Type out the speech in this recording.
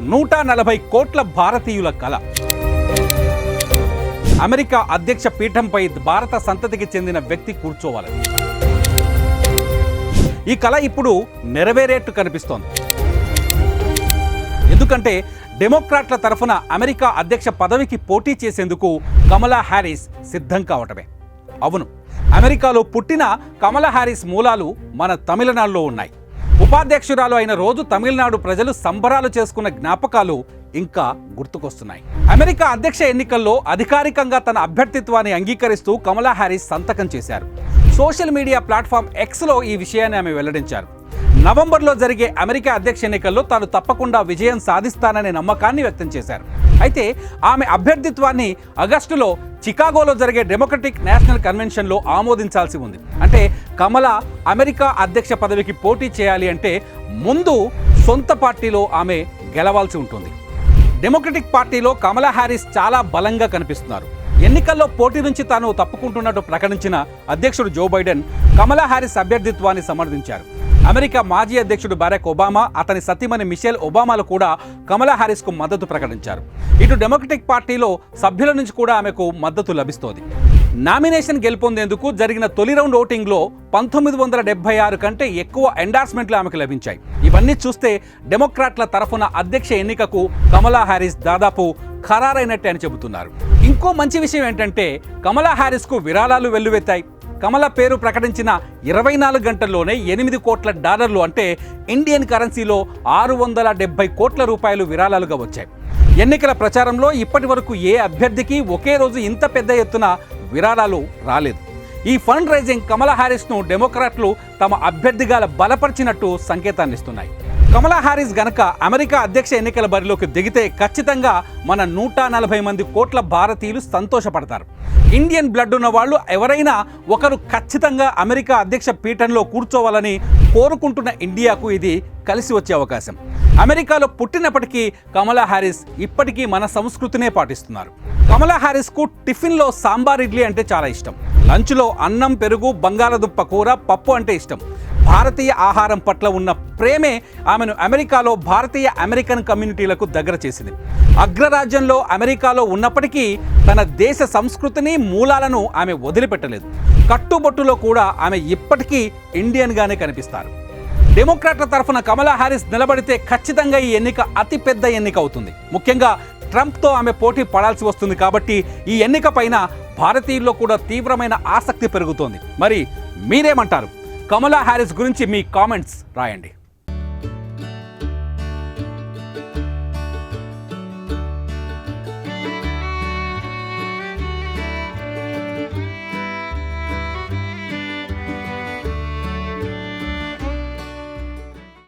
నూట నలభై కోట్ల భారతీయుల కళ అమెరికా అధ్యక్ష పీఠంపై భారత సంతతికి చెందిన వ్యక్తి కూర్చోవాలని ఈ కళ ఇప్పుడు నెరవేరేట్టు కనిపిస్తోంది. ఎందుకంటే డెమోక్రాట్ల తరఫున అమెరికా అధ్యక్ష పదవికి పోటీ చేసేందుకు కమలా హ్యారిస్ సిద్ధం కావటమే. అవును అమెరికాలో పుట్టిన కమలా హ్యారిస్ మూలాలు మన తమిళనాడులో ఉన్నాయి. ఉపాధ్యక్షురాలు అయిన రోజు తమిళనాడు ప్రజలు సంబరాలు చేసుకున్న జ్ఞాపకాలు ఇంకా గుర్తుకొస్తున్నాయి. అమెరికా అధ్యక్ష ఎన్నికల్లో అధికారికంగా తన అభ్యర్థిత్వాన్ని అంగీకరిస్తూ కమలా హ్యారిస్ సంతకం చేశారు. సోషల్ మీడియా ప్లాట్ఫామ్ ఎక్స్లో ఈ విషయాన్ని ఆమె వెల్లడించారు. నవంబర్లో జరిగే అమెరికా అధ్యక్ష ఎన్నికల్లో తాను తప్పకుండా విజయం సాధిస్తాననే నమ్మకాన్ని వ్యక్తం చేశారు. అయితే ఆమె అభ్యర్థిత్వాన్ని ఆగస్టులో చికాగోలో జరిగే డెమోక్రటిక్ నేషనల్ కన్వెన్షన్లో ఆమోదించాల్సి ఉంది. అంటే కమల అమెరికా అధ్యక్ష పదవికి పోటీ చేయాలి అంటే ముందు సొంత పార్టీలో ఆమె గెలవాల్సి ఉంటుంది. డెమోక్రటిక్ పార్టీలో కమలా హ్యారిస్ చాలా బలంగా కనిపిస్తున్నారు. ఎన్నికల్లో పోటీ నుంచి తాను తప్పుకుంటున్నట్టు ప్రకటించిన అధ్యక్షుడు జో బైడెన్ కమలా హ్యారిస్ అభ్యర్థిత్వాన్ని సమర్థించారు. అమెరికా మాజీ అధ్యక్షుడు బరాక్ ఒబామా అతని సతీమణి మిషేల్ ఒబామాలు కూడా కమలా హ్యారిస్కు మద్దతు ప్రకటించారు. ఇటు డెమోక్రటిక్ పార్టీలో సభ్యుల నుంచి కూడా ఆమెకు మద్దతు లభిస్తోంది. నామినేషన్ గెలుపొందేందుకు జరిగిన తొలి రౌండ్ ఓటింగ్లో పంతొమ్మిది వందల డెబ్బై ఆరు కంటే ఎక్కువ ఎండార్స్మెంట్లు ఆమెకు లభించాయి. ఇవన్నీ చూస్తే డెమోక్రాట్ల తరఫున అధ్యక్ష ఎన్నికకు కమలా హ్యారిస్ దాదాపు ఖరారైనట్టే అని చెబుతున్నారు. ఇంకో మంచి విషయం ఏంటంటే కమలా హ్యారిస్కు విరాళాలు వెల్లువెత్తాయి. కమల పేరు ప్రకటించిన ఇరవై నాలుగు గంటల్లోనే ఎనిమిది కోట్ల డాలర్లు అంటే ఇండియన్ కరెన్సీలో ఆరు వందల డెబ్బై కోట్ల రూపాయలు విరాళాలుగా వచ్చాయి. ఎన్నికల ప్రచారంలో ఇప్పటి వరకు ఏ అభ్యర్థికి ఒకే రోజు ఇంత పెద్ద ఎత్తున విరాళాలు రాలేదు. ఈ ఫండ్ రైజింగ్ కమలా హారిస్ను డెమోక్రాట్లు తమ అభ్యర్థిగా బలపరిచినట్టు సంకేతాన్ని ఇస్తున్నాయి కమలా హారిస్ గనక అమెరికా అధ్యక్ష ఎన్నికల బరిలోకి దిగితే ఖచ్చితంగా మన నూట నలభై మంది కోట్ల భారతీయులు సంతోషపడతారు. ఇండియన్ బ్లడ్ ఉన్న వాళ్ళు ఎవరైనా ఒకరు ఖచ్చితంగా అమెరికా అధ్యక్ష పీఠంలో కూర్చోవాలని కోరుకుంటున్న ఇండియాకు ఇది కలిసి వచ్చే అవకాశం. అమెరికాలో పుట్టినప్పటికీ కమలా హ్యారిస్ ఇప్పటికీ మన సంస్కృతినే పాటిస్తున్నారు. కమలా హ్యారిస్కు టిఫిన్లో సాంబార్ ఇడ్లీ అంటే చాలా ఇష్టం. లంచ్లో అన్నం పెరుగు బంగాళదుంప కూర పప్పు అంటే ఇష్టం. భారతీయ ఆహారం పట్ల ఉన్న ప్రేమే ఆమెను అమెరికాలో భారతీయ అమెరికన్ కమ్యూనిటీలకు దగ్గర చేసింది. అగ్రరాజ్యంలో అమెరికాలో ఉన్నప్పటికీ తన దేశ సంస్కృతిని మూలాలను ఆమె వదిలిపెట్టలేదు. కట్టుబొట్టులో కూడా ఆమె ఇప్పటికీ ఇండియన్గానే కనిపిస్తారు. డెమోక్రాట్ల తరఫున కమలా హారిస్ నిలబడితే ఖచ్చితంగా ఈ ఎన్నిక అతిపెద్ద ఎన్నిక అవుతుంది ముఖ్యంగా ట్రంప్తో ఆమె పోటీ పడాల్సి వస్తుంది కాబట్టి ఈ ఎన్నిక పైన భారతీయుల్లో కూడా తీవ్రమైన ఆసక్తి పెరుగుతోంది. మరి మీరేమంటారు? కమలా హ్యారిస్ గురించి మీ కామెంట్స్ రాయండి.